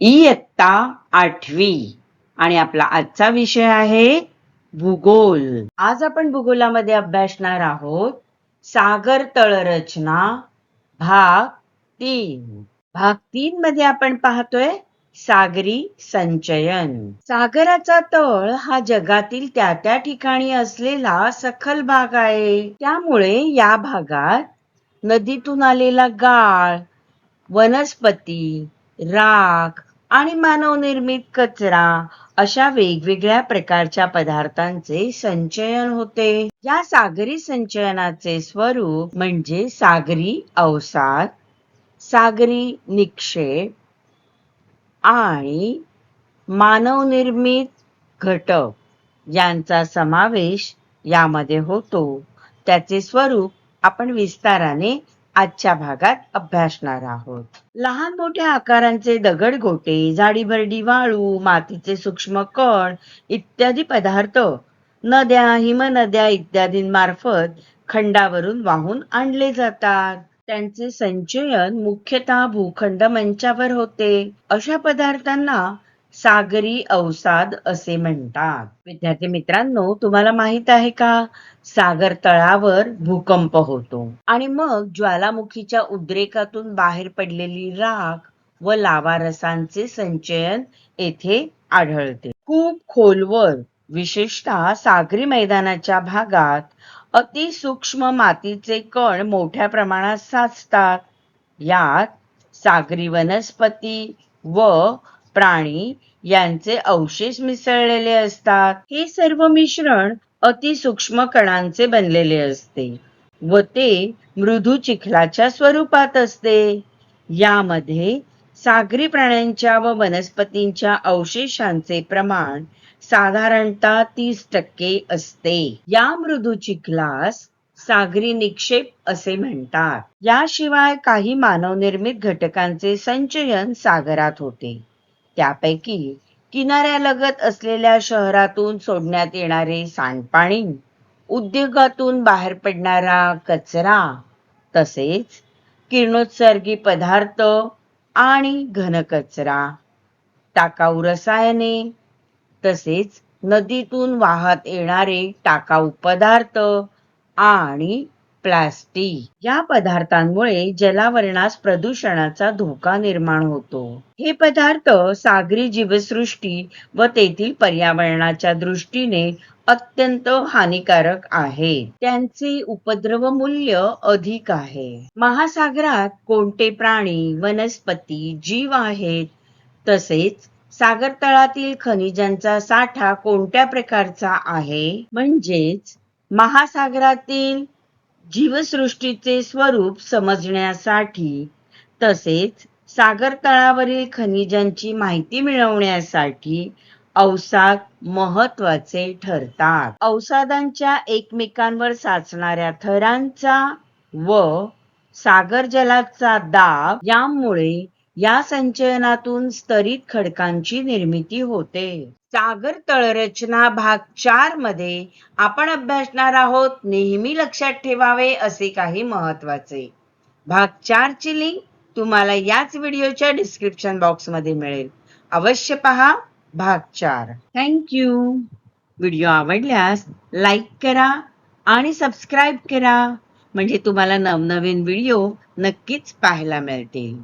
इयत्ता आठवी. आणि आपला आजचा विषय आहे भूगोल. आज आपण भूगोलामध्ये अभ्यासणार आहोत सागर तळरचना भाग तीन. भाग तीन मध्ये आपण पाहतोय सागरी संचयन. सागराचा तळ हा जगातील त्या त्या ठिकाणी असलेला सखल भाग आहे. त्यामुळे या भागात नदीतून आलेला गाळ वनस्पती राख आणि मानवनिर्मित कचरा अशा वेगवेगळ्या प्रकारच्या पदार्थांचे संचयन होते. या सागरी संचयनाचे स्वरूप म्हणजे सागरी अवसाद सागरी निक्षेप आणि मानवनिर्मित घटक यांचा समावेश यामध्ये होतो. त्याचे स्वरूप आपण विस्ताराने आजच्या भागात अभ्यासणार आहोत. लहान मोठ्या आकारांचे दगडगोटे झाडीभरडी वाळू मातीचे सूक्ष्म कण इत्यादी पदार्थ नद्या हिमनद्या इत्यादींमार्फत खंडावरून वाहून आणले जातात. त्यांचे संचयन मुख्यतः भूखंड मंचावर होते. अशा पदार्थांना सागरी अवसाद असे म्हणतात. विद्यार्थी मित्रांनो तुम्हाला माहीत आहे का? सागर तळावर भूकंप होतो. आणि मग ज्वालामुखीच्या उद्रेकातून बाहेर पडलेली राख व लावा रसांचे संचयन येथे आढळते. खूप खोलवर विशेषतः सागरी मैदानाच्या भागात अतिसूक्ष्म मातीचे कण मोठ्या प्रमाणात साचतात. यात सागरी वनस्पती व प्राणी यांचे अवशेष मिसळलेले असतात. हे सर्व मिश्रण अतिसूक्ष्म कणांचे बनलेले असते व ते मृदू चिखलाच्या स्वरूपात असते. यामध्ये सागरी प्राण्यांच्या व वनस्पतींच्या अवशेषांचे प्रमाण साधारणतः तीस टक्के असते. या मृदू चिखलास सागरी निक्षेप असे म्हणतात. याशिवाय काही मानवनिर्मित घटकांचे संचयन सागरात होते. त्यापैकी किनाऱ्यालगत असलेल्या शहरातून सोडण्यात येणारे सांडपाणी उद्योगातून बाहेर पडणारा कचरा तसेच किरणोत्सर्गी पदार्थ आणि घनकचरा टाकाऊ रसायने तसेच नदीतून वाहत येणारे टाकाऊ पदार्थ आणि प्लास्टिक या पदार्थांमुळे जलावरणास प्रदूषणाचा धोका निर्माण होतो. हे पदार्थ सागरी जीवसृष्टी व तेथील पर्यावरणाच्या दृष्टीने अत्यंत हानिकारक आहे. त्यांचे उपद्रव मूल्य अधिक आहे. महासागरात कोणते प्राणी वनस्पती जीव आहेत? तसेच सागर तळातील खनिजांचा साठा कोणत्या प्रकारचा आहे? म्हणजेच महासागरातील जीवसृष्टीचे स्वरूप समजण्यासाठी तसेच सागर तळावरील खनिजांची माहिती मिळवण्यासाठी अवसाद महत्त्वाचे ठरतात. अवसादांच्या एकमेकांवर साचणाऱ्या थरांचा व सागर जलाचा दाब यामुळे या संचयनातून स्तरित खडकांची निर्मिती होते. सागर तळरचना भाग चारमध्ये आपण अभ्यासणार आहोत नेहमी लक्षात ठेवावे असे काही महत्त्वाचे भाग चार ची लिंक तुम्हाला याच व्हिडिओच्या डिस्क्रिप्शन बॉक्समध्ये मिळेल. अवश्य पहा भाग चार. थँक्यू व्हिडिओ आवडल्यास लाईक करा आणि सबस्क्राईब करा. म्हणजे तुम्हाला नवनवीन व्हिडिओ नक्कीच पाहायला मिळतील.